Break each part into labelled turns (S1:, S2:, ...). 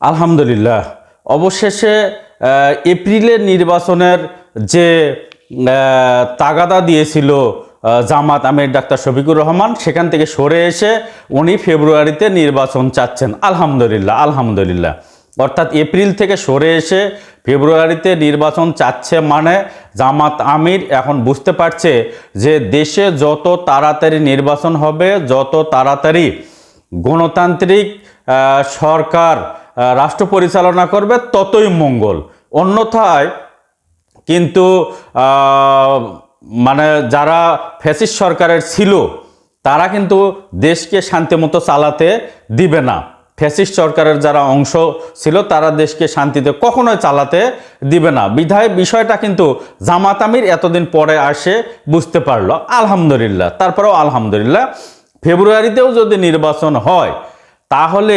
S1: আলহামদুলিল্লাহ। অবশেষে এপ্রিলের নির্বাচনের যে তাগাদা দিয়েছিল জামাত আমির ডাক্তার শফিকুর রহমান, সেখান থেকে সরে এসে উনি ফেব্রুয়ারিতে নির্বাচন চাচ্ছেন। আলহামদুলিল্লাহ আলহামদুলিল্লাহ। অর্থাৎ এপ্রিল থেকে সরে এসে ফেব্রুয়ারিতে নির্বাচন চাচ্ছে মানে জামাত আমির এখন বুঝতে পারছে যে দেশে যত তাড়াতাড়ি নির্বাচন হবে, যত তাড়াতাড়ি গণতান্ত্রিক সরকার রাষ্ট্র পরিচালনা করবে, ততই মঙ্গল। অন্যথায় কিন্তু মানে যারা ফ্যাসিস্ট সরকারের ছিল, তারা কিন্তু দেশকে শান্তিমতো চালাতে দিবে না। ফ্যাসিস্ট সরকারের যারা অংশ ছিল, তারা দেশকে শান্তিতে কখনোই চালাতে দিবে না। বিধায় বিষয়টা কিন্তু জামাত আমির এতদিন পরে আসে, বুঝতে পারল। আলহামদুলিল্লাহ। তারপরেও আলহামদুলিল্লাহ, ফেব্রুয়ারিতেও যদি নির্বাচন হয় তাহলে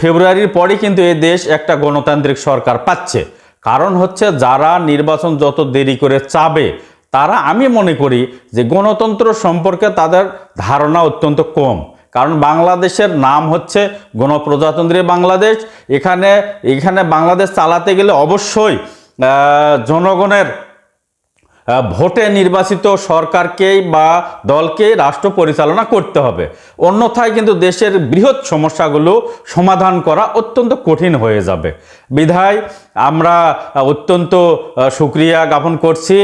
S1: ফেব্রুয়ারির পরে কিন্তু এ দেশ একটা গণতান্ত্রিক সরকার পাচ্ছে। কারণ হচ্ছে যারা নির্বাচন যত দেরি করে চাবে, তারা আমি মনে করি যে গণতন্ত্র সম্পর্কে তাদের ধারণা অত্যন্ত কম। কারণ বাংলাদেশের নাম হচ্ছে গণপ্রজাতন্ত্রী বাংলাদেশ। এখানে এখানে বাংলাদেশ চালাতে গেলে অবশ্যই জনগণের ভোটে নির্বাচিত সরকারকেই বা দলকেই রাষ্ট্র পরিচালনা করতে হবে। অন্যথায় কিন্তু দেশের বৃহৎ সমস্যাগুলো সমাধান করা অত্যন্ত কঠিন হয়ে যাবে। বিধায় আমরা অত্যন্ত সুক্রিয়া জ্ঞাপন করছি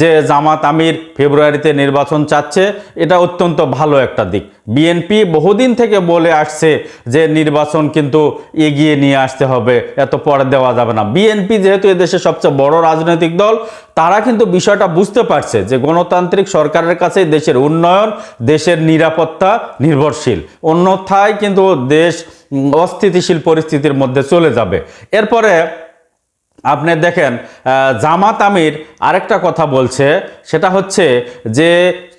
S1: যে জামাত আমির ফেব্রুয়ারিতে নির্বাচন চাচ্ছে। এটা অত্যন্ত ভালো একটা দিক। বিএনপি বহুদিন থেকে বলে আসছে যে নির্বাচন কিন্তু এগিয়ে নিয়ে আসতে হবে, এত পরে দেওয়া যাবে না। বিএনপি যেহেতু এদেশের সবচেয়ে বড় রাজনৈতিক দল তারা কিন্তু বিষয়টা বুঝতে পারছে যে গণতান্ত্রিক সরকারের কাছে দেশের উন্নয়ন, দেশের নিরাপত্তা নির্ভরশীল। অন্যথায় কিন্তু দেশ অস্থিতিশীল পরিস্থিতির মধ্যে চলে যাবে। এরপরে আপনি দেখেন জামাত আমির আরেকটা কথা বলছে, সেটা হচ্ছে যে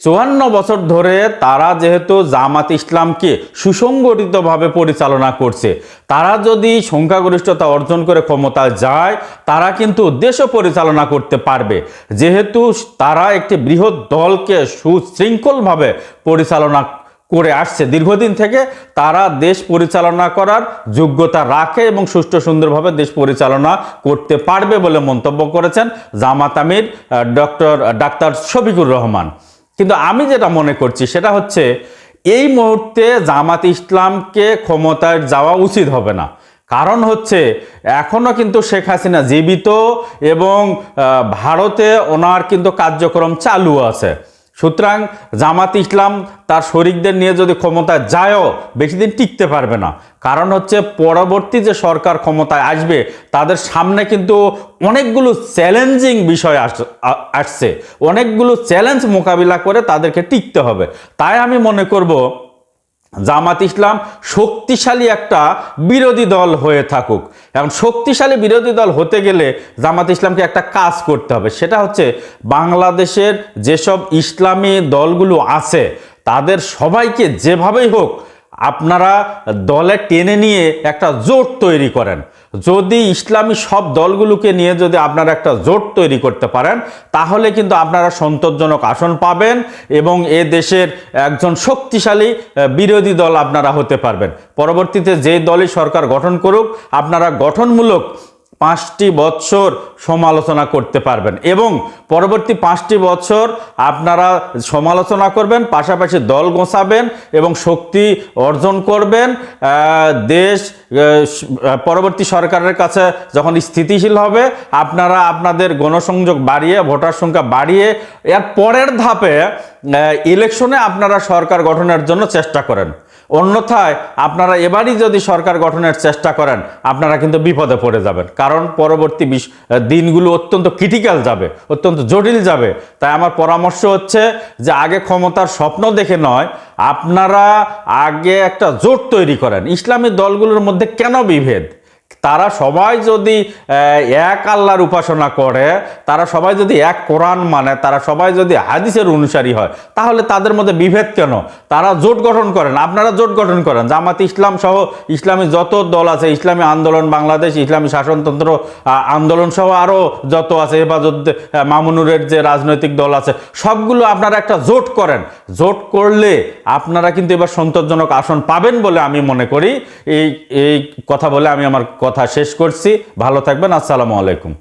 S1: চুয়ান্ন বছর ধরে তারা যেহেতু জামাত ইসলামকে সুসংগঠিতভাবে পরিচালনা করছে, তারা যদি সংখ্যাগরিষ্ঠতা অর্জন করে ক্ষমতায় যায়, তারা কিন্তু দেশও পরিচালনা করতে পারবে। যেহেতু তারা একটি বৃহৎ দলকে সুশৃঙ্খলভাবে পরিচালনা করে আসছে। দীর্ঘদিন থেকে তারা দেশ পরিচালনা করার যোগ্যতা রাখে এবং সুষ্ঠু সুন্দরভাবে দেশ পরিচালনা করতে পারবে বলে মন্তব্য করেছেন জামাত আমির ডক্টর ডাক্তার শফিকুর রহমান। কিন্তু আমি যেটা মনে করছি সেটা হচ্ছে, এই মুহূর্তে জামাত ইসলামকে ক্ষমতায় যাওয়া উচিত হবে না। কারণ হচ্ছে এখনও কিন্তু শেখ হাসিনা জীবিত এবং ভারতে ওনার কিন্তু কার্যক্রম চালু আছে। সুতরাং জামাত ইসলাম তার শরিকদের নিয়ে যদি ক্ষমতায় যায়ও বেশি দিন টিকতে পারবে না। কারণ হচ্ছে পরবর্তী যে সরকার ক্ষমতায় আসবে, তাদের সামনে কিন্তু অনেকগুলো চ্যালেঞ্জিং বিষয় আস- আসছে। অনেকগুলো চ্যালেঞ্জ মোকাবিলা করে তাদেরকে টিকতে হবে। তাই আমি মনে করব জামাত ইসলাম শক্তিশালী একটা বিরোধী দল হয়ে থাকুক। এখন শক্তিশালী বিরোধী দল হতে গেলে জামাত ইসলামকে একটা কাজ করতে হবে। সেটা হচ্ছে বাংলাদেশের যেসব ইসলামী দলগুলো আছে, তাদের সবাইকে যেভাবেই হোক আপনারা দলে টেনে নিয়ে একটা জোট তৈরি করেন। যদি ইসলামী সব দলগুলোকে নিয়ে যদি আপনারা একটা জোট তৈরি করতে পারেন, তাহলে কিন্তু আপনারা সন্তোষজনক আসন পাবেন এবং এ দেশের একজন শক্তিশালী বিরোধী দল আপনারা হতে পারবেন। পরবর্তীতে যে দলই সরকার গঠন করুক, আপনারা গঠনমূলক পাঁচটি বছর সমালোচনা করতে পারবেন এবং পরবর্তী পাঁচটি বছর আপনারা সমালোচনা করবেন, পাশাপাশি দল গোছাবেন এবং শক্তি অর্জন করবেন। দেশ পরবর্তী সরকারের কাছে যখন স্থিতিশীল হবে, আপনারা আপনাদের গণসংযোগ বাড়িয়ে, ভোটার সংখ্যা বাড়িয়ে, এর পরের ধাপে ইলেকশনে আপনারা সরকার গঠনের জন্য চেষ্টা করেন। অন্যথায় আপনারা এবারই যদি সরকার গঠনের চেষ্টা করেন, আপনারা কিন্তু বিপদে পড়ে যাবেন। কারণ পরবর্তী দিনগুলো অত্যন্ত ক্রিটিক্যাল যাবে, অত্যন্ত জটিল যাবে। তাই আমার পরামর্শ হচ্ছে যে আগে ক্ষমতার স্বপ্ন দেখে নয়, আপনারা আগে একটা জোট তৈরি করেন। ইসলামী দলগুলোর মধ্যে কেন বিভেদ? তারা সবাই যদি এক আল্লাহর উপাসনা করে, তারা সবাই যদি এক কোরআন মানে তারা সবাই যদি হাদিসের অনুসারী হয়, তাহলে তাদের মধ্যে বিভেদ কেন? তারা জোট গঠন করেন। আপনারা জোট গঠন করেন। জামাত ইসলাম সহ ইসলামী যত দল আছে, ইসলামী আন্দোলন, বাংলাদেশ, ইসলামী শাসনতন্ত্র আন্দোলন সহ আরও যত আছে, হেফাজত মামুনুরের যে রাজনৈতিক দল আছে, সবগুলো আপনারা একটা জোট করেন। জোট করলে আপনারা কিন্তু এবার সন্তোষজনক আসন পাবেন বলে আমি মনে করি। এই এই কথা বলে আমি আমার কথা শেষ করছি। ভালো থাকবেন আসসালামু আলাইকুম।